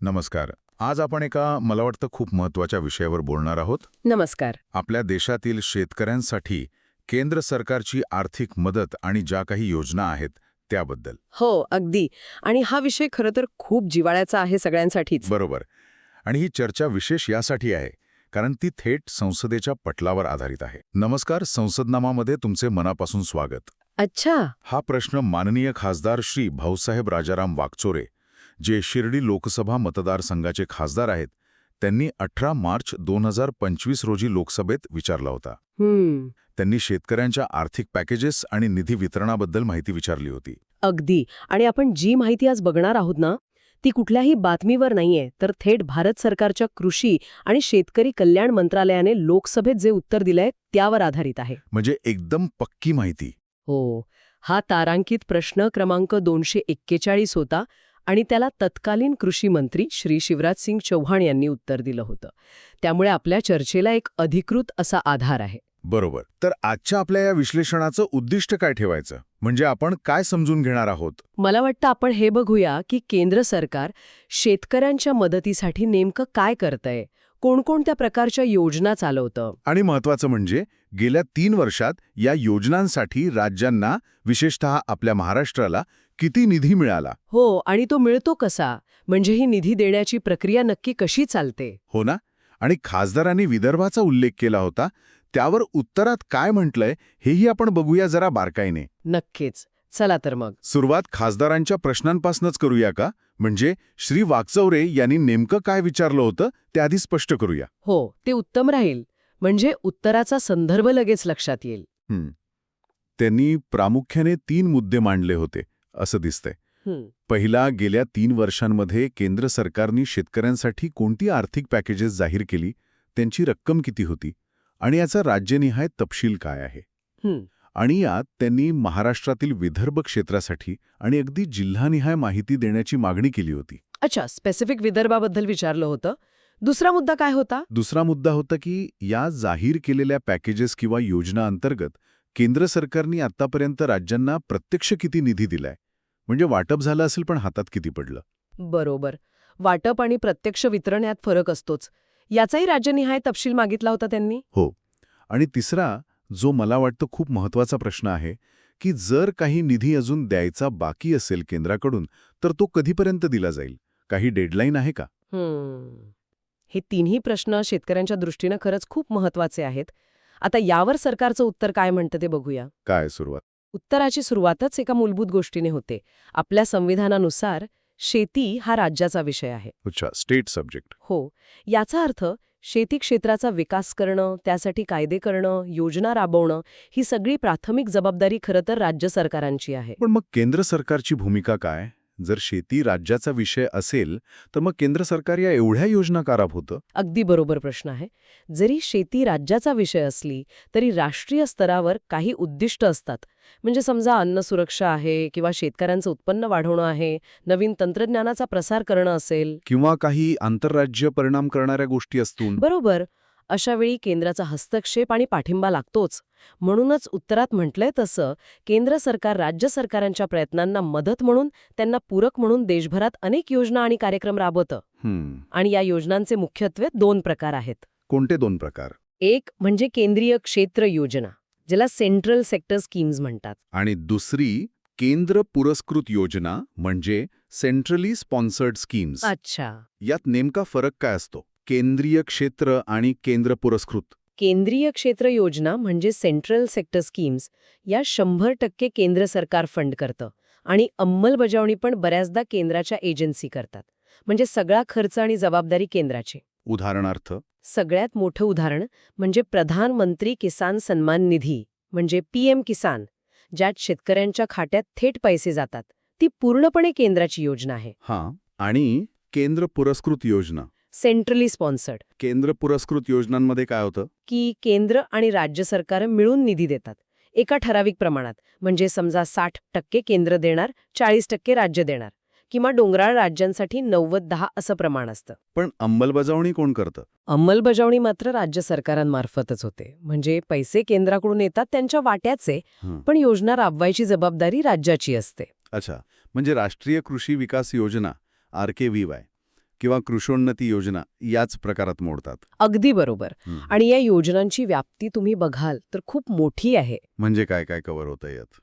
नमस्कार. आज आपण एका मला वाटतं खूप महत्त्वाच्या विषयावर बोलणार आहोत. नमस्कार. आपल्या देशातील शेतकऱ्यांसाठी केंद्र सरकारची आर्थिक मदत आणि ज्या काही योजना आहेत त्याबद्दल. हो अगदी. आणि हा विषय खरं तर खूप जिवाळ्याचा आहे सगळ्यांसाठीच. बरोबर. आणि ही चर्चा विशेष यासाठी आहे कारण ती थेट संसदेच्या पटलावर आधारित आहे. नमस्कार संसदनामामध्ये तुमचे मनापासून स्वागत. अच्छा. हा प्रश्न माननीय खासदार श्री भाऊसाहेब राजाराम वागचोरे जे शिर्डी लोकसभा मतदारसंघाचे खासदार आहेत त्यांनी अठरा मार्च दोन हजार पंचवीस रोजी लोकसभेत विचारला होता. त्यांनी शेतकऱ्यांच्या आर्थिक पॅकेजेस आणि निधी वितरणाबद्दल माहिती विचारली होती. अगदी. आणि आपण जी माहिती आज बघणार आहोत ना ती कुठल्याही बातमीवर नाहीये तर थेट भारत सरकारच्या कृषी आणि शेतकरी कल्याण मंत्रालयाने लोकसभेत जे उत्तर दिलंय त्यावर आधारित आहे. म्हणजे एकदम पक्की माहिती. हो. हा तारांकित प्रश्न क्रमांक दोनशे एक्केचाळीस होता. आणि त्याला तत्कालीन कृषी मंत्री श्री शिवराज सिंग चौहान यांनी उत्तर दिलं होतं. त्यामुळे आपल्या चर्चेला एक अधिकृत असा आधार आहे. बरोबर. तर आजच्या आपल्या या विश्लेषणाचं उद्दिष्ट काय ठेवायचं? म्हणजे आपण काय समजून घेणार आहोत? मला वाटतं आपण हे बघूया की केंद्र सरकार शेतकऱ्यांच्या मदतीसाठी नेमकं काय करतंय? कोणकोणत्या प्रकारच्या योजना चालवतं? आणि महत्वाचं म्हणजे गेल्या तीन वर्षात या योजनांसाठी राज्यांना विशेषतः आपल्या महाराष्ट्राला किती निधी मिळाला? हो आणि तो मिळतो कसा? म्हणजे ही निधी देण्याची प्रक्रिया नक्की कशी चालते? हो ना? आणि खासदारांनी विदर्भाचा उल्लेख केला होता. त्यावर उत्तरात काय म्हटलंय हेही आपण बघूया जरा बारकाईने. नक्कीच. चला तर मग. सुरुवात खासदारांच्या प्रश्नांपासूनच करूया का? म्हणजे श्री वागचौरे यांनी नेमकं काय विचारलं होतं ते आधी स्पष्ट करूया. हो ते उत्तम राहील. म्हणजे उत्तराचा संदर्भ लगेच लक्षात येईल. त्यांनी प्रामुख्याने तीन मुद्दे मांडले होते. असं दिसतंय. पहिला गेल्या तीन वर्षांमध्ये केंद्र सरकारनी शेतकऱ्यांसाठी कोणती आर्थिक पॅकेजेस जाहीर केली त्यांची रक्कम किती होती आणि याचा राज्यनिहाय तपशील काय आहे. आणि यात त्यांनी महाराष्ट्रातील विदर्भ क्षेत्रासाठी आणि अगदी जिल्हानिहाय माहिती देण्याची मागणी केली होती. अच्छा स्पेसिफिक विदर्भाबद्दल विचारलं होतं. दुसरा मुद्दा काय होता? दुसरा मुद्दा होता की या जाहीर केलेल्या पॅकेजेस किंवा योजना अंतर्गत केंद्र सरकारनी आतापर्यंत राज्यांना प्रत्यक्ष किती निधी दिलाय? म्हणजे वाटप झालं असेल पण हातात किती पडलं? बरोबर. वाटप आणि प्रत्यक्ष वितरण यात फरक असतोच. याचाही राज्यनिहाय तपशील मागितला होता त्यांनी? हो. आणि तिसरा जो मला वाटतं खूप महत्त्वाचा प्रश्न आहे की जर काही निधी अजून द्यायचा बाकी असेल केंद्राकडून तर तो कधीपर्यंत दिला जाईल? काही डेडलाईन आहे का. हे तिन्ही प्रश्न शेतकऱ्यांच्या दृष्टीनं खरंच खूप महत्त्वाचे आहेत. आता यावर सरकारचं उत्तर काय म्हणतं ते बघूया. काय सुरुवात? उत्तराची सुरुवातच एका मूलभूत गोष्टीने होते. आपल्या संविधानानुसार शेती हा राज्याचा विषय आहे. अच्छा स्टेट सब्जेक्ट हो. याचा अर्थ शेती क्षेत्राचा विकास करणं त्यासाठी कायदे करणं योजना राबवणं ही सगळी प्राथमिक जबाबदारी खरं तर राज्य सरकारांची आहे. पण मग केंद्र सरकारची भूमिका काय? जर शेती राज्याचा विषय असेल तर मग केंद्र सरकार या एवढ्या योजना का राबवतं अगदी बरोबर प्रश्न आहे. जरी शेती राज्याचा विषय असली तरी राष्ट्रीय स्तरावर काही उद्दिष्ट असतात. म्हणजे समजा अन्न सुरक्षा आहे किंवा शेतकऱ्यांचं उत्पन्न वाढवणं आहे नवीन तंत्रज्ञानाचा प्रसार करणं असेल. किंवा काही आंतरराज्य परिणाम करणाऱ्या गोष्टी असतून बरोबर. अशावेळी केंद्राचा हस्तक्षेप आणि पाठिंबा लागतोच. म्हणूनच उत्तरात म्हटलंय तसं केंद्र सरकार राज्य सरकारांच्या प्रयत्नांना मदत म्हणून त्यांना पूरक म्हणून देशभरात अनेक योजना आणि कार्यक्रम राबवतं. आणि या योजनांचे मुख्यत्वे दोन प्रकार आहेत. कोणते दोन प्रकार? एक म्हणजे केंद्रीय क्षेत्र योजना ज्याला सेंट्रल सेक्टर स्कीम्स म्हणतात. आणि दुसरी केंद्र पुरस्कृत योजना म्हणजे सेंट्रली स्पॉन्सर्ड स्कीम्स. अच्छा. यात नेमका फरक काय असतो? केंद्रीय क्षेत्र आणि केंद्र पुरस्कृत. केंद्रीय क्षेत्र योजना म्हणजे सेंट्रल सेक्टर स्कीम्स या शंभर टक्के केंद्र सरकार फंड करतं आणि अंमलबजावणी पण बऱ्याचदा केंद्राच्या एजन्सी करतात. म्हणजे सगळा खर्च आणि जबाबदारी केंद्राची. उदाहरणार्थ? सगळ्यात मोठं उदाहरण म्हणजे प्रधानमंत्री किसान सन्मान निधी म्हणजे पीएम किसान ज्यात शेतकऱ्यांच्या खात्यात थेट पैसे जातात. ती पूर्णपणे केंद्राची योजना आहे. हां आणि केंद्र पुरस्कृत योजना. Centrally sponsored. केंद्र पुरस्कृत योजनांमध्ये काय होतं? की केंद्र आणि राज्य सरकार मिळून निधी देतात. एका ठराविक प्रमाणात म्हणजे समजा साठ टक्के केंद्र देणार चाळीस टक्के राज्य देणार किंवा डोंगराळ राज्यांसाठी नव्वद दहा असं प्रमाण असतं. पण अंमलबजावणी कोण करतं? अंमलबजावणी मात्र राज्य सरकारांमार्फतच होते. म्हणजे पैसे केंद्राकडून येतात त्यांच्या वाट्याचे. पण योजना राबवायची जबाबदारी राज्याची असते. अच्छा. म्हणजे राष्ट्रीय कृषी विकास योजना आर के व्ही वाय. किंवा कृषोन्नती योजना याच प्रकारात मोडतात. अगदी बरोबर. आणि या योजनांची व्याप्ती तुम्ही बघाल तर खूप मोठी आहे. म्हणजे काय काय कव्हर होतं यात?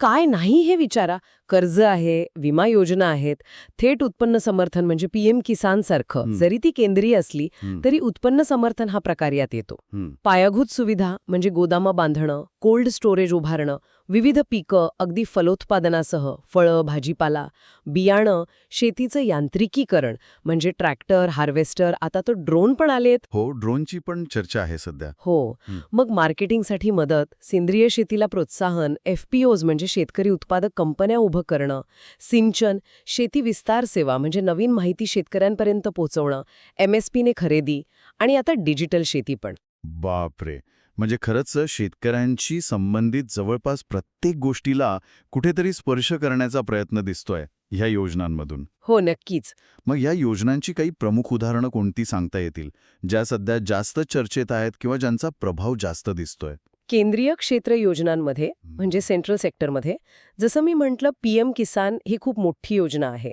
काय नाही हे विचारा. कर्ज आहे विमा योजना आहेत थेट उत्पन्न समर्थन म्हणजे पीएम किसान सारखं. जरी ती केंद्रीय असली तरी उत्पन्न समर्थन हा प्रकार यात येतो. पायाभूत सुविधा म्हणजे गोदामं बांधणं कोल्ड स्टोरेज उभारणं विविध पिकं अगदी फलोत्पादनासह फळं भाजीपाला बियाणं शेतीचं यांत्रिकीकरण म्हणजे ट्रॅक्टर हार्वेस्टर आता तर ड्रोन पण आलेत. हो ड्रोनची पण चर्चा आहे सध्या. हो. मग मार्केटिंगसाठी मदत सेंद्रिय शेतीला प्रोत्साहन एफपीओज म्हणजे शेतकरी उत्पादक कंपन्या उभं करणं सिंचन शेती विस्तार सेवा म्हणजे नवीन माहिती शेतकऱ्यांपर्यंत पोहोचवणं एमएसपीने खरेदी आणि आता डिजिटल शेती पण. बापरे! म्हणजे खरंच शेतकऱ्यांशी संबंधित जवळपास प्रत्येक गोष्टीला कुठेतरी स्पर्श करण्याचा प्रयत्न दिसतोय ह्या योजनांमधून. हो नक्कीच. मग या योजनांची काही प्रमुख उदाहरणं कोणती सांगता येतील? ज्या सध्या जास्त चर्चेत आहेत किंवा ज्यांचा प्रभाव जास्त दिसतोय? केंद्रीय क्षेत्र योजनांमध्ये म्हणजे सेंट्रल सेक्टरमध्ये जसं मी म्हटलं पीएम किसान ही खूप मोठी योजना आहे.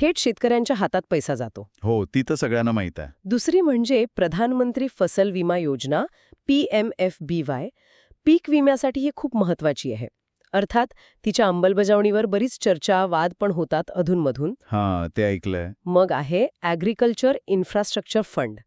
थेट शेतकऱ्यांच्या हातात पैसा जातो. हो ती तर सगळ्यांना माहीत आहे. दुसरी म्हणजे प्रधानमंत्री फसल विमा योजना P M F B Y. पीक विम्यासाठी ही खूप महत्वाची आहे. अर्थात तिच्या अंमलबजावणीवर बरीच चर्चा वाद पण होतात अधूनमधून. हां ते ऐकलंय. मग आहे agriculture infrastructure fund.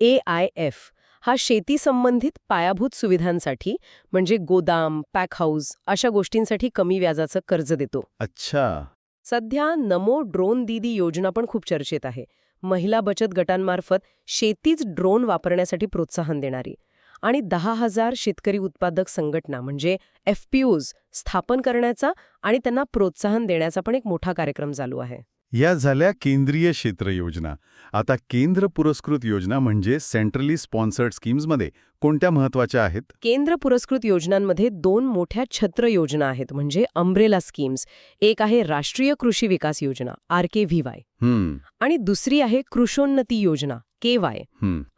A I F हा शेती संबंधित पायाभूत सुविधांसाठी म्हणजे गोदाम पॅक हाऊस अशा गोष्टींसाठी कमी व्याजाचं कर्ज देतो. अच्छा. सध्या नमो ड्रोन दीदी योजना पण खूप चर्चेत आहे. महिला बचत गटांमार्फत शेतीच ड्रोन वापरण्यासाठी प्रोत्साहन देणारी आणि दहा हजार शेतकरी उत्पादक संघटना म्हणजे एफपीओज स्थापन करण्याचा आणि त्यांना प्रोत्साहन देण्याचा पण एक मोठा कार्यक्रम चालू आहे. या झाल्या केंद्रीय क्षेत्र योजना. आता केंद्र पुरस्कृत योजना म्हणजे सेंट्रली स्पॉन्सर्ड स्कीम्समध्ये कोणत्या महत्त्वाच्या आहेत? केंद्र पुरस्कृत योजनांमध्ये दोन मोठ्या छत्र योजना आहेत म्हणजे अम्ब्रेला स्कीम्स एक आहे राष्ट्रीय कृषी विकास योजना आर के व्ही वाय हम्म. आणि दुसरी आहे कृषोन्नती योजना K Y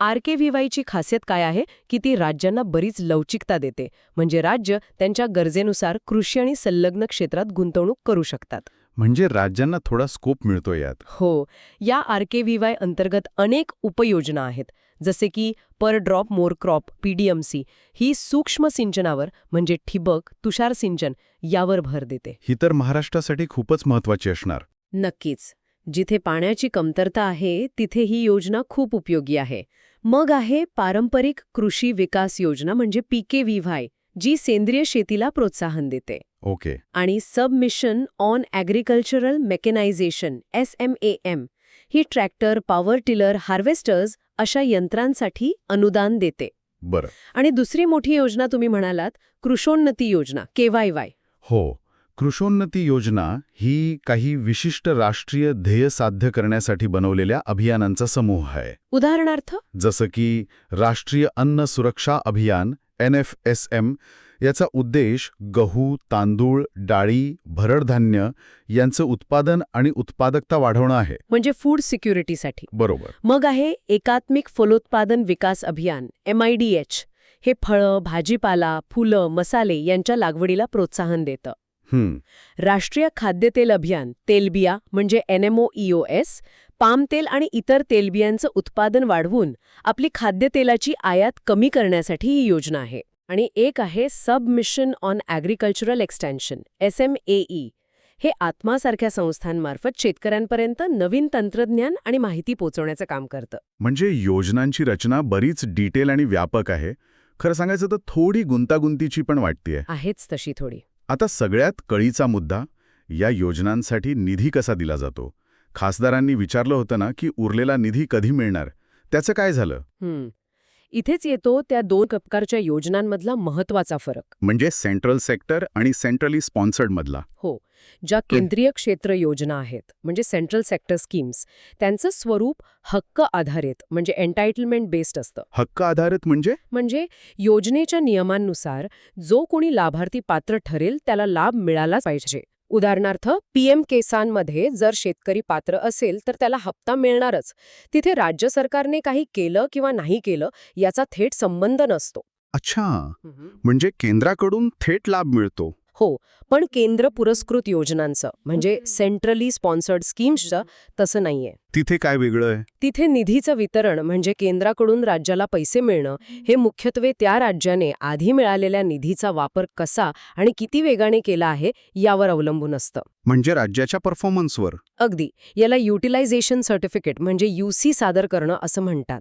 R K V वायची खासियत काय आहे? की ती राज्यांना बरीच लवचिकता देते. म्हणजे राज्य त्यांच्या गरजेनुसार कृषी आणि संलग्न क्षेत्रात गुंतवणूक करू शकतात. म्हणजे राज्यांना थोडा स्कोप मिळतो यात. हो. या आर के व्ही वाय अंतर्गत अनेक उपयोजना आहेत. जसे की per drop more crop PDMC ही सूक्ष्म सिंचनावर म्हणजे ठिबक तुषार सिंचन यावर भर देते. ही तर महाराष्ट्रासाठी खूपच महत्वाची असणार. नक्कीच. जिथे पाण्याची कमतरता आहे तिथे ही योजना खूप उपयोगी आहे. मग आहे पारंपरिक कृषी विकास योजना म्हणजे पीके व्हाय जी सेंद्रिय शेतीला प्रोत्साहन देते. ओके आणि submission on agricultural mechanisation S M A M he tractor power tiller harvesters अशा यंत्रांसाठी अनुदान देते. बरं. आणि दुसरी मोठी योजना तुम्ही म्हणालात कृषोन्नती योजना केवाय वाय हो. कृषोन्नती योजना ही काही विशिष्ट राष्ट्रीय ध्येय साध्य करण्यासाठी बनवलेल्या अभियानांचा समूह आहे. उदाहरणार्थ? जसं की राष्ट्रीय अन्न सुरक्षा अभियान एन एफ एस एम याचा उद्देश गहू तांदूळ डाळी भरडधान्य यांचं उत्पादन आणि उत्पादकता वाढवणं आहे. म्हणजे फूड सिक्युरिटीसाठी बरोबर. मग आहे एकात्मिक फलोत्पादन विकास अभियान एम आय डी एच हे फळं भाजीपाला फुलं मसाले यांच्या लागवडीला प्रोत्साहन देतं. राष्ट्रीय खाद्यतेल अभियान तेलबिया म्हणजे एनएमओ एस पाम तेल आणि इतर तेलबियांचं उत्पादन वाढवून आपली खाद्यतेलाची आयात कमी करण्यासाठी ही योजना आहे. आणि एक आहे submission on agricultural extension S M A E. हे आत्मासारख्या संस्थांमार्फत शेतकऱ्यांपर्यंत नवीन तंत्रज्ञान आणि माहिती पोहोचवण्याचं काम करतं. म्हणजे योजनांची रचना बरीच डिटेल आणि व्यापक आहे. खरं सांगायचं तर थोडी गुंतागुंतीची पण वाटतीये. आहेच तशी थोडी. आता सगळ्यात कळीचा मुद्दा या योजनांसाठी निधी कसा दिला जातो? खासदारांनी विचारलं होतं ना की उरलेला निधी कधी मिळणार? त्याचं काय झालं. इथेच येतो त्या दोन प्रकारच्या योजनांमधला महत्त्वाचा फरक. म्हणजे सेंट्रल सेक्टर आणि सेंट्रली स्पॉन्सर्ड मधला. हो ज्या केंद्रीय क्षेत्र योजना आहेत म्हणजे सेंट्रल सेक्टर स्कीम्स त्यांचं स्वरूप हक्क आधारित म्हणजे एन्टायटलमेंट बेस्ड असतं. हक्क आधारित म्हणजे? म्हणजे योजनेच्या नियमांनुसार जो कोणी लाभार्थी पात्र ठरेल त्याला लाभ मिळालाच पाहिजे. उदाहरणार्थ पीएम किसानमध्ये जर शेतकरी पात्र असेल तर त्याला हप्ता मिळणारच. तिथे राज्य सरकारने काही केलं किंवा नाही केलं याचा थेट संबंध नसतो. अच्छा. म्हणजे केंद्राकडून थेट लाभ मिळतो. हो पण केंद्र पुरस्कृत योजनांचं म्हणजे सेंट्रली स्पॉन्सर्ड स्कीम्सचं तसं नाहीये. तिथे काय वेगळं आहे? तिथे निधीचं वितरण म्हणजे केंद्राकडून राज्याला पैसे मिळणं हे मुख्यत्वे त्या राज्याने आधी मिळालेल्या निधीचा वापर कसा आणि किती वेगाने केला आहे यावर अवलंबून असतं. म्हणजे राज्याच्या परफॉर्मन्सवर? अगदी. याला युटिलायझेशन सर्टिफिकेट म्हणजे यूसी सादर करणं असं म्हणतात.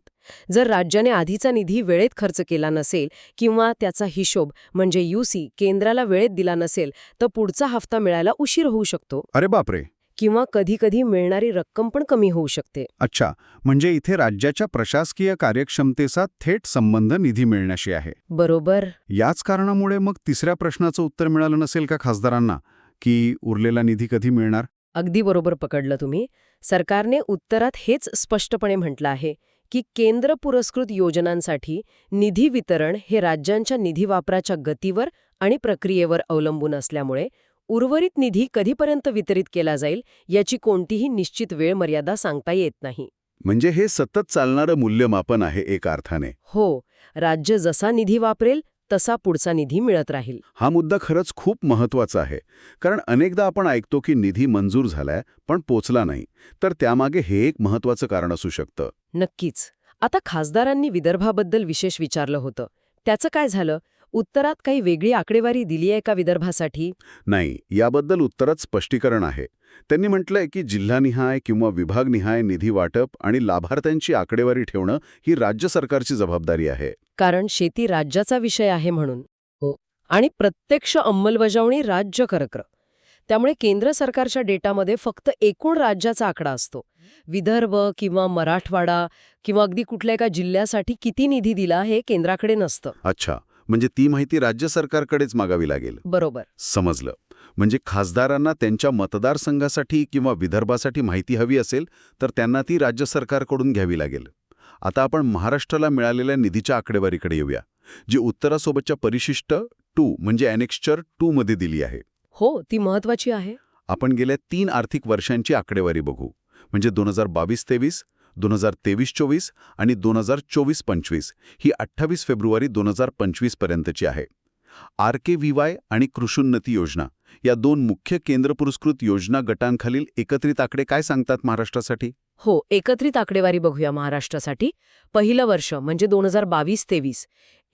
जर राज्याने आधीचा निधी वेळेत खर्च केला नसेल किंवा त्याचा हिशोब म्हणजे यूसी केंद्राला वेळेत दिला नसेल तर पुढचा हफ्ता मिळायला उशीर होऊ शकतो. अरे बापरे! किंवा कधीकधी मिळणारी रक्कम पण कमी होऊ शकते. अच्छा म्हणजे इथे राज्याच्या प्रशासकीय कार्यक्षमतेचा थेट संबंध निधी मिळण्याशी आहे. बरोबर. याच कारणामुळे मग तिसऱ्या प्रश्नाचं उत्तर मिळालं नसेल का खासदारांना की उरलेला निधी कधी मिळणार? अगदी बरोबर पकडलं तुम्ही. सरकारने उत्तरात हेच स्पष्टपणे म्हटलं आहे की केंद्र पुरस्कृत योजनांसाठी निधी वितरण हे राज्यांच्या निधी वापराच्या गतीवर आणि प्रक्रियेवर अवलंबून असल्यामुळे उर्वरित निधी कधीपर्यंत वितरित केला जाईल याची कोणतीही निश्चित वेळ मर्यादा सांगता येत नाही. म्हणजे हे सतत चालणारं मूल्यमापन आहे एका अर्थाने. हो राज्य जसा निधी वापरेल तसा पुढचा निधी मिळत राहील. हा मुद्दा खरंच खूप महत्त्वाचा आहे कारण अनेकदा आपण ऐकतो की निधी मंजूर झालाय पण पोचला नाही तर त्यामागे हे एक महत्वाचं कारण असू शकतं. नक्कीच. आता खासदारांनी विदर्भाबद्दल विशेष विचारलं होतं. त्याचं काय झालं? उत्तरात काही वेगळी आकडेवारी दिली आहे का विदर्भासाठी? नाही याबद्दल उत्तरात स्पष्टीकरण आहे. त्यांनी म्हटलंय की जिल्हानिहाय किंवा विभागनिहाय निधी वाटप आणि लाभार्थ्यांची आकडेवारी ठेवणं ही राज्य सरकारची जबाबदारी आहे. कारण शेती राज्याचा विषय आहे म्हणून. हो. आणि प्रत्यक्ष अंमलबजावणी राज्य करकर त्यामुळे केंद्र सरकारच्या डेटामध्ये फक्त एकूण राज्याचा आकडा असतो. विदर्भ किंवा मराठवाडा किंवा अगदी कुठल्या एका जिल्ह्यासाठी किती निधी दिला हे केंद्राकडे नसतं. अच्छा. म्हणजे ती माहिती राज्य सरकारकडेच मागावी लागेल. बरोबर. समजलं. म्हणजे खासदारांना त्यांच्या मतदारसंघासाठी किंवा विदर्भासाठी माहिती हवी असेल तर त्यांना ती राज्य सरकारकडून घ्यावी लागेल. आता आपण महाराष्ट्राला मिळालेल्या निधीच्या आकडेवारीकडे येऊया जी उत्तरासोबतच्या परिशिष्ट टू म्हणजे अनेक्स्चर टू मध्ये दिली आहे. हो ती महत्वाची आहे. आपण गेल्या तीन आर्थिक वर्षांची आकडेवारी बघू म्हणजे दोन हजार बावीस तेवीस दोन हजार तेवीस चोवीस आणि दोन हजार चोवीस पंचवीस ही अठ्ठावीस फेब्रुवारी दोन हजार पंचवीस पर्यंतची आहे. आर के व्ही वाय आणि कृषोन्नती योजना या दोन मुख्य केंद्र पुरस्कृत योजना गटांखालील एकत्रित आकडे काय सांगतात महाराष्ट्रासाठी? हो एकत्रित आकडेवारी बघूया महाराष्ट्रासाठी. पहिलं वर्ष म्हणजे दोन हजार बावीस तेवीस.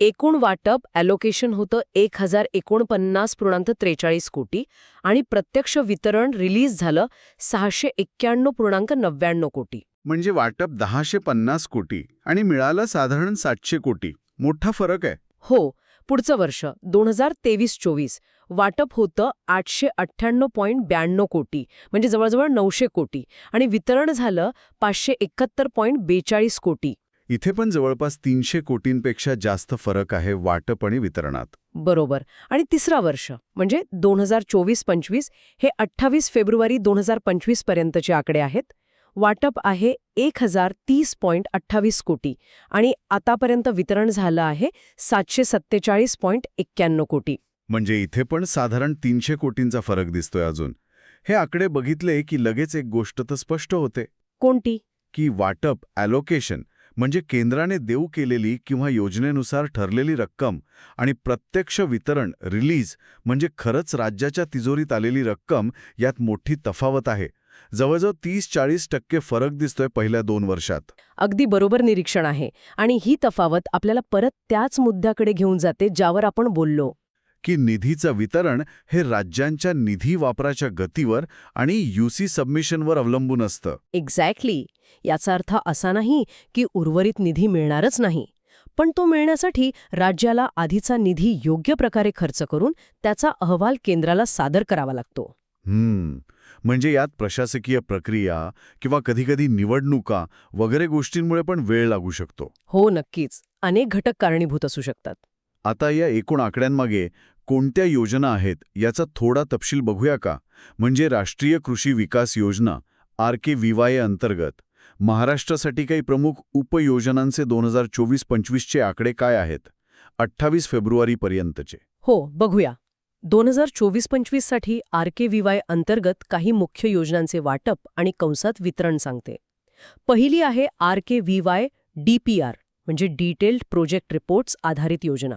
एकूण वाटप ॲलोकेशन होतं एक हजार एकोणपन्नास पूर्णांक त्रेचाळीस कोटी आणि प्रत्यक्ष वितरण रिलीज झालं सहाशे एक्क्याण्णव पूर्णांक नव्याण्णव कोटी. म्हणजे वाटप दहाशे पन्नास कोटी आणि मिळालं साधारण सातशे कोटी. मोठा फरक आहे. हो पुढचं वर्ष दोन हजार तेवीस चोवीस वाटप होतं आठशे अठ्ठ्याण्णव पॉईंट ब्याण्णव कोटी म्हणजे जवळजवळ नऊशे कोटी आणि वितरण झालं पाचशे एकाहत्तर पॉईंट बेचाळीस कोटी. इथे पण जवळपास तीनशे कोटींपेक्षा जास्त फरक आहे वाटप आणि वितरणात. बरोबर. आणि तिसरा वर्ष म्हणजे दोन हजार चोवीस पंचवीस हे अठ्ठावीस फेब्रुवारी दोन हजार पंचवीस पर्यंतचे आकडे आहेत. वाटप आहे एक हजार तीस पॉईंट अठ्ठावीस कोटी आणि आतापर्यंत वितरण झालं आहे सातशे सत्तेचाळीस पॉईंट एक्क्याण्णव कोटी. म्हणजे इथे पण साधारण तीनशे कोटींचा फरक दिसतोय अजून. हे आकडे बघितले की लगेच एक गोष्ट तर स्पष्ट होते. कोणती? की वाटप ॲलोकेशन म्हणजे केंद्राने देऊ केलेली किंवा योजनेनुसार ठरलेली रक्कम आणि प्रत्यक्ष वितरण रिलीज म्हणजे खरंच राज्याच्या तिजोरीत आलेली रक्कम यात मोठी तफावत आहे. जवळजवळ तीस चाळीस टक्के फरक दिसतोय पहिल्या दोन वर्षात. अगदी बरोबर निरीक्षण आहे आणि ही तफावत आपल्याला परत त्याच मुद्द्याकडे घेऊन जाते ज्यावर आपण बोललो. की निधीचं वितरण हे राज्यांच्या निधी वापराच्या गतीवर आणि यूसी सबमिशनवर अवलंबून असतं. एक्झॅक्टली याचा अर्थ असा नाही की उर्वरित निधी मिळणारच नाही पण तो मिळण्यासाठी राज्याला आधीचा निधी योग्य प्रकारे खर्च करून त्याचा अहवाल केंद्राला सादर करावा लागतो. म्हणजे यात प्रशासकीय प्रक्रिया किंवा कधीकधी निवडणुका वगैरे गोष्टींमुळे पण वेळ लागू शकतो. हो नक्कीच. अनेक घटक कारणीभूत असू शकतात. आता या एकूण आकड्यांमागे कोणत्या योजना आहेत याचा थोडा तपशील बघूया का? म्हणजे राष्ट्रीय कृषी विकास योजना आर के विवाय अंतर्गत महाराष्ट्रासाठी काही प्रमुख उपयोजनांचे दोन हजार चोवीस पंचवीसचे आकडे काय आहेत? अठ्ठावीस फेब्रुवारीपर्यंतचे. हो बघूया. दोन हजार चोवीस पंचवीससाठी आर के व्ही वाय अंतर्गत काही मुख्य योजनांचे वाटप आणि कंसात वितरण सांगते. पहिली आहे R K V Y DPR म्हणजे डिटेल्ड प्रोजेक्ट रिपोर्ट्स आधारित योजना.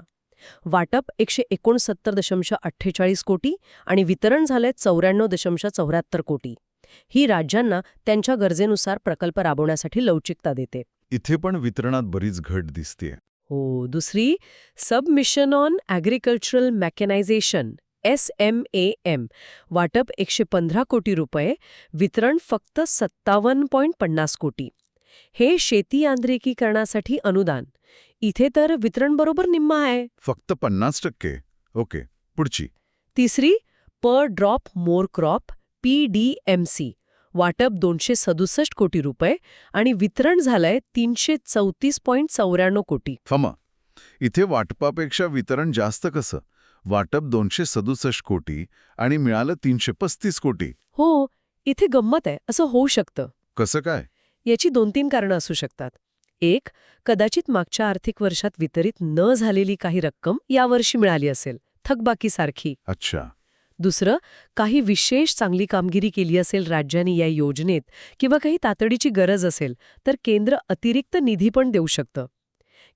वाटप एकशे एकोणसत्तर दशंश अठ्ठेचाळीस कोटी आणि वितरण झालंय चौऱ्याण्णव दशंश चौऱ्याहत्तर कोटी. ही राज्यांना त्यांच्या गरजेनुसार प्रकल्प राबवण्यासाठी लवचिकता देते. इथे पण वितरणात बरीच घट दिसते हो दुसरी submission on agricultural mechanisation S M A M वाटप एकशे पंधरा कोटी रुपये वितरण फक्त सत्तावन्न पॉईंट पन्नास कोटी. हे शेती यांत्रिकीकरणासाठी अनुदान. इथे तर वितरण बरोबर निम्मा आहे. फक्त पन्नास टक्के. ओके पुढची. तिसरी per drop more crop P D M C. वाटप दोनशे सदुसष्ट कोटी रुपये आणि वितरण झालंय तीनशे चौतीस पॉईंट चौऱ्याण्णव कोटी. फमा इथे वाटपापेक्षा वितरण जास्त कसं? वाटप दोनशे सदुसष्ट कोटी आणि मिळालं तीनशे पस्तीस कोटी. हो इथे गंमत आहे असं होऊ शकतं. कसं काय? याची दोन तीन कारणं असू शकतात. एक कदाचित मागच्या आर्थिक वर्षात वितरित न झालेली काही रक्कम यावर्षी मिळाली असेल थकबाकीसारखी. अच्छा. दुसरं काही विशेष चांगली कामगिरी केली असेल राज्यांनी या योजनेत किंवा काही तातडीची गरज असेल तर केंद्र अतिरिक्त निधी पण देऊ शकतं.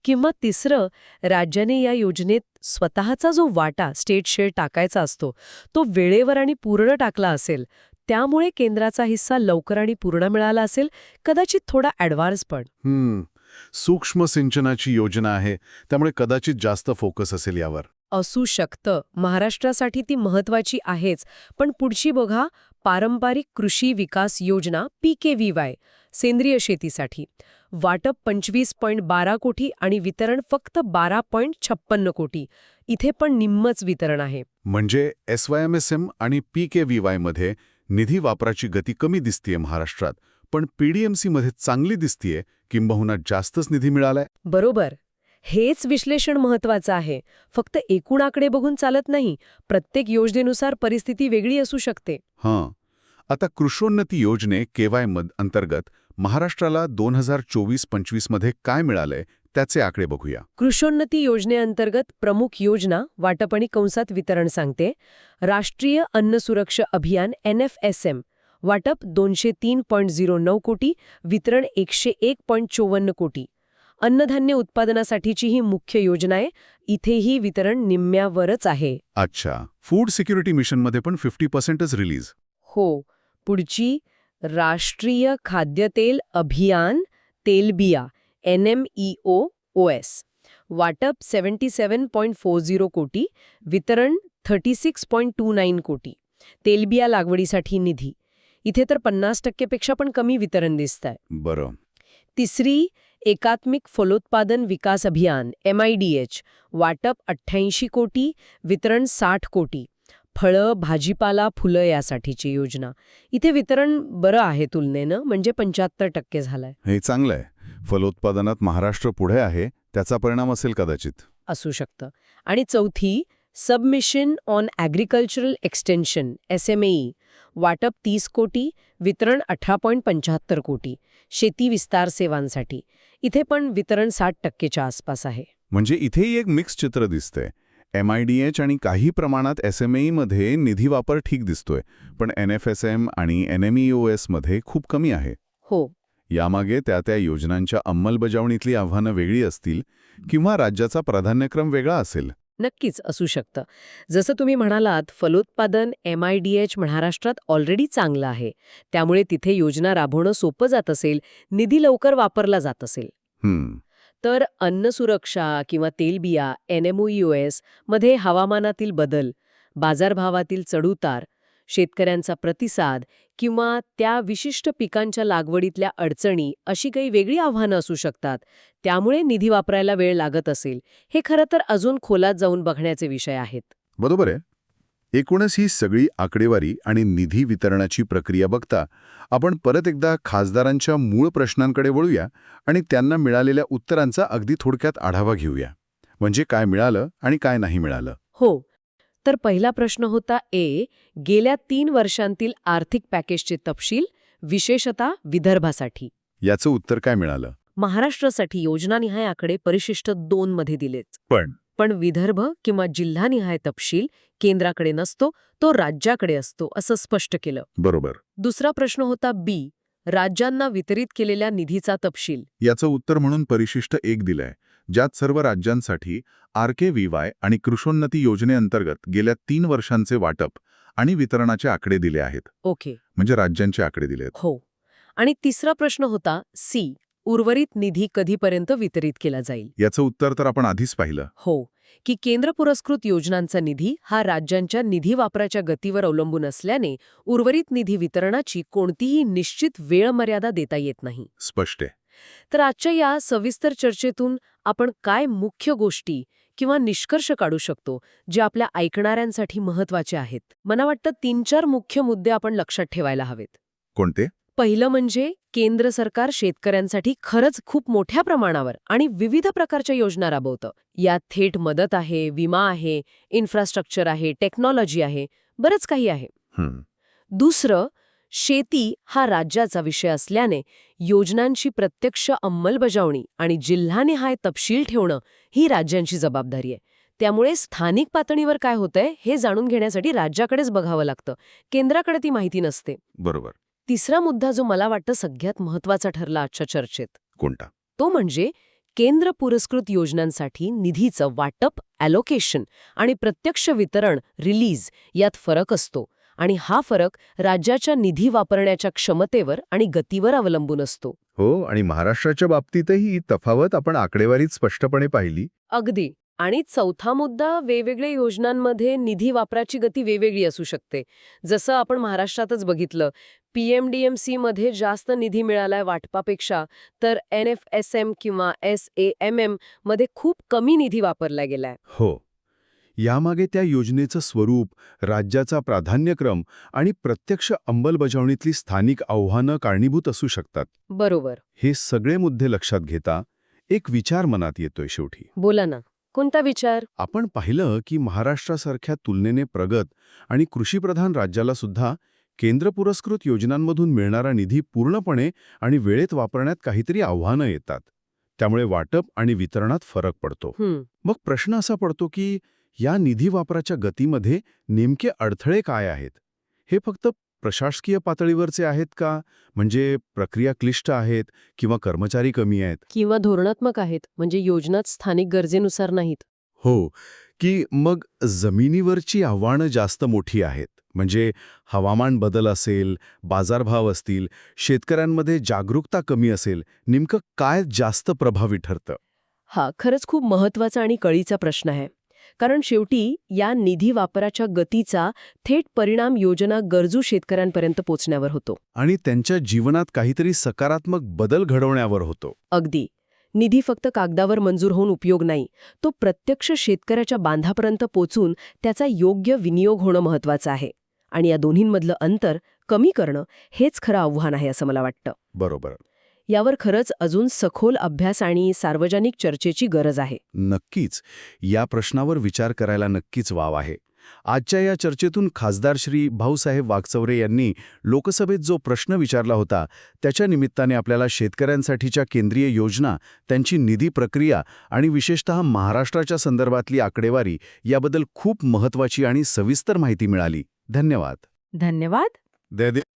किंवा तिसरं राज्याने या योजनेत स्वतःचा जो वाटा स्टेट शेअर टाकायचा असतो तो वेळेवर आणि पूर्ण टाकला असेल त्यामुळे केंद्राचा हिस्सा लवकर आणि पूर्ण मिळाला असेल कदाचित थोडा ॲडव्हान्स पण. सूक्ष्म सिंचनाची योजना आहे त्यामुळे कदाचित जास्त फोकस असेल यावर. असू शकतं. महाराष्ट्रासाठी ती महत्वाची आहेच. पण पुढची बघा पारंपरिक कृषी विकास योजना पी के व्ही वाय सेंद्रिय शेतीसाठी. वाटप पंचवीस पॉईंट बारा कोटी आणि वितरण फक्त बारा पॉईंट छप्पन्न कोटी. इथे पण निम्मच वितरण आहे. म्हणजे S Y M S M आणि पी के व्ही वायमध्ये निधी वापराची गती कमी दिसतीये महाराष्ट्रात. पण पीडीएमसीमध्ये चांगली दिसतीये किंबहुना जास्तच निधी मिळालाय. बरोबर. हेच विश्लेषण महत्वाचं आहे. फक्त एकूण आकडे बघून चालत नाही प्रत्येक योजनेनुसार परिस्थिती वेगळी असू शकते. हां. आता कृषोन्नती योजने केवाय मध अंतर्गत महाराष्ट्राला दोन हजार चोवीस पंचवीसमध्ये काय मिळालंय त्याचे आकडे बघूया. कृषोन्नती योजनेअंतर्गत प्रमुख योजना वाटप आणि कंसात वितरण सांगते. राष्ट्रीय अन्न सुरक्षा अभियान एन एफ एस एम. वाटप दोनशे तीन पॉईंट झिरो नऊ कोटी वितरण एकशे एक पॉईंट चोवन्न कोटी. अन्नधान्य उत्पादनासाठीची ही मुख्य योजना आहे. इथेही वितरण निम्म्यावरच आहे. अच्छा. फूड सिक्युरिटी मिशनमध्ये पण फिफ्टी पर्सेंटच रिलीज हो. पुढची राष्ट्रीय खाद्यतेल अभियान तेलबिया N M E O O S. वाटप seventy seven point four zero कोटी. वितरण thirty six point two nine कोटी. तेलबिया लागवडीसाठी निधी. इथे तर पन्नास टक्केपेक्षा पण कमी वितरण दिसत आहे बरं. तिसरी एकात्मिक फलोत्पादन विकास अभियान एम आय डी एच वाटप अठ्ठ्याऐंशी कोटी वितरण साठ कोटी. फळं भाजीपाला फुलं यासाठीची योजना. इथे वितरण बरं आहे तुलनेनं म्हणजे पंच्याहत्तर टक्के झालंय. हे चांगलं आहे फलोत्पादनात महाराष्ट्र पुढे आहे त्याचा परिणाम असेल कदाचित. असू शकतं. आणि चौथी submission on agricultural extension S M E. वाटप तीस कोटी वितरण अठरा पॉईंट पंच्याहत्तर कोटी. शेती विस्तार सेवांसाठी. इथे पण वितरण साठ टक्केच्या आसपास आहे. म्हणजे इथेही एक मिक्स चित्र दिसतंय. एम आय डी एच आणि काही प्रमाणात एस एममध्ये निधी वापर ठीक दिसतोय पण एन एफ एस एम आणि एन एम ओ एसमध्ये खूप कमी आहे. हो. यामागे त्या त्या योजनांच्या अंमलबजावणीतली आव्हानं वेगळी असतील किंवा राज्याचा प्राधान्यक्रम वेगळा असेल. नक्कीच असू शकतं. जसं तुम्ही म्हणालात फलोत्पादन एम आय डी एच महाराष्ट्रात ऑलरेडी चांगलं आहे. त्यामुळे तिथे योजना राबवणं सोपं जात असेल निधी लवकर वापरला जात असेल. तर अन्न सुरक्षा किंवा तेलबिया एन एम एसमध्ये हवामानातील बदल बाजारभावातील चढउतार शेतकऱ्यांचा प्रतिसाद किंवा त्या विशिष्ट पिकांच्या लागवडीतल्या अडचणी अशी काही वेगळी आव्हानं असू शकतात. त्यामुळे निधी वापरायला वेळ लागत असेल. हे खरं तर अजून खोलात जाऊन बघण्याचे विषय आहेत. बरोबर आहे. एकूणच ही सगळी आकडेवारी आणि निधी वितरणाची प्रक्रिया बघता आपण परत एकदा खासदारांच्या मूळ प्रश्नांकडे वळूया आणि त्यांना मिळालेल्या उत्तरांचा अगदी थोडक्यात आढावा घेऊया. म्हणजे काय मिळालं आणि काय नाही मिळालं. हो. तर पहिला प्रश्न होता ए गेल्या तीन वर्षांतील आर्थिक पॅकेजचे तपशील विशेषतः विदर्भासाठी. याचं उत्तर काय मिळालं? महाराष्ट्रासाठी योजनानिहाय आकडे परिशिष्ट दोन मध्ये दिलेच पण? पण विदर्भ किंवा जिल्हानिहाय तपशील केंद्राकडे नसतो तो राज्याकडे असतो असं स्पष्ट केलं. बरोबर. दुसरा प्रश्न होता बी राज्यांना वितरित केलेल्या निधीचा तपशील. याचं उत्तर म्हणून परिशिष्ट एक दिलंय. ज्यात सर्व राज्यांसाठी आर के व्ही वाय आणि कृषोन्नती योजनेअंतर्गत गेल्या तीन वर्षांचे वाटप आणि वितरणाचे आकडे दिले आहेत. ओके. म्हणजे राज्यांचे आकडे दिले आहेत. हो. आणि तिसरा प्रश्न होता सी उर्वरित निधी कधीपर्यंत वितरित केला जाईल? याचं उत्तर तर आपण आधीच पाहिलं. हो. की केंद्र पुरस्कृत योजनांचा निधी हा राज्यांच्या निधी वापराच्या गतीवर अवलंबून असल्याने उर्वरित निधी वितरणाची कोणतीही निश्चित वेळ मर्यादा देता येत नाही. स्पष्ट आहे. तर आजच्या या सविस्तर चर्चेतून आपण काय मुख्य गोष्टी किंवा निष्कर्ष काढू शकतो जे आपल्या ऐकणाऱ्यांसाठी महत्त्वाचे आहेत? मला वाटतं तीन चार मुख्य मुद्दे आपण लक्षात ठेवायला हवेत. कोणते? पहिलं म्हणजे केंद्र सरकार शेतकऱ्यांसाठी खरंच खूप मोठ्या प्रमाणावर आणि विविध प्रकारच्या योजना राबवतं. यात थेट मदत आहे विमा आहे इन्फ्रास्ट्रक्चर आहे टेक्नॉलॉजी आहे बरंच काही आहे. दुसरं शेती हा राज्याचा विषय असल्याने योजनांची प्रत्यक्ष अंमलबजावणी आणि जिल्हानिहाय तपशील ठेवणं ही राज्यांची जबाबदारी आहे. त्यामुळे स्थानिक पातळीवर काय होतंय हे जाणून घेण्यासाठी राज्याकडेच बघावं लागतं. केंद्राकडे ती माहिती नसते. बरोबर. तिसरा मुद्दा जो मला वाटतं सगळ्यात महत्त्वाचा ठरला आजच्या चर्चेत. कोणता? तो म्हणजे केंद्र पुरस्कृत योजनांसाठी निधीचं वाटप ॲलोकेशन आणि प्रत्यक्ष वितरण रिलीज यात फरक असतो. आणि हा फरक राज्याच्या निधी वापरण्याच्या क्षमतेवर आणि गतीवर अवलंबून असतो. हो आणि महाराष्ट्राच्या बाबतीतही ही तफावत आपण आकडेवारीत स्पष्टपणे पाहिली. अगदी. आणि चौथा मुद्दा वेगवेगळ्या योजनांमध्ये निधी वापराची गती वेगवेगळी असू शकते. जसं आपण महाराष्ट्रातच बघितलं पीएमडीएमसी मध्ये जास्त निधी मिळालाय वाटपापेक्षा तर एन एफ एस एम किंवा एस ए एम एममध्ये खूप कमी निधी वापरला गेलाय. हो. यामागे त्या योजनेचं स्वरूप राज्याचा प्राधान्यक्रम आणि प्रत्यक्ष अंमलबजावणीतली स्थानिक आव्हानं कारणीभूत असू शकतात. बरोबर. हे सगळे मुद्दे लक्षात घेता एक विचार मनात येतोय शेवटी. बोला ना कोणता विचार? आपण पाहिलं की महाराष्ट्रासारख्या तुलनेने प्रगत आणि कृषीप्रधान राज्याला सुद्धा केंद्र पुरस्कृत योजनांमधून मिळणारा निधी पूर्णपणे आणि वेळेत वापरण्यात काहीतरी आव्हानं येतात. त्यामुळे वाटप आणि वितरणात फरक पडतो. मग प्रश्न असा पडतो की या निधी वापराच्या गतीमध्ये नेमके अडथळे काय आहेत? हे फक्त प्रशासकीय पातळीवरचे आहेत का? म्हणजे प्रक्रिया क्लिष्ट आहेत किंवा कर्मचारी कमी आहेत? किंवा धोरणात्मक आहेत म्हणजे योजनाच स्थानिक गरजेनुसार नाहीत? हो की मग जमिनीवरची आव्हानं जास्त मोठी आहेत. म्हणजे हवामान बदल असेल बाजारभाव असतील शेतकऱ्यांमध्ये जागरूकता कमी असेल नेमकं काय जास्त प्रभावी ठरतं? हा खरंच खूप महत्त्वाचा आणि कळीचा प्रश्न आहे. कारण शेवटी या निधी वापराच्या गतीचा थेट परिणाम योजना गरजू शेतकऱ्यांपर्यंत पोचण्यावर होतो. आणि त्यांच्या जीवनात काहीतरी सकारात्मक बदल घडवण्यावर होतो. अगदी. निधी फक्त कागदावर मंजूर होऊन उपयोग नाही तो प्रत्यक्ष शेतकऱ्याच्या बांधापर्यंत पोचून त्याचा योग्य विनियोग होणं महत्वाचं आहे. आणि या दोन्हींमधलं अंतर कमी करणं हेच खरं आव्हान आहे असं मला वाटतं. बरोबर. यावर खरंच अजून सखोल अभ्यास आणि सार्वजनिक चर्चेची गरज आहे. नक्कीच. या प्रश्नावर विचार करायला नक्कीच वाव आहे. आजच्या या चर्चेतून खासदार श्री भाऊसाहेब वागचौरे यांनी लोकसभेत जो प्रश्न विचारला होता त्याच्या निमित्ताने आपल्याला शेतकऱ्यांसाठीच्या केंद्रीय योजना त्यांची निधी प्रक्रिया आणि विशेषतः महाराष्ट्राच्या संदर्भातली आकडेवारी याबद्दल खूप महत्त्वाची आणि सविस्तर माहिती मिळाली. धन्यवाद. धन्यवाद. दे.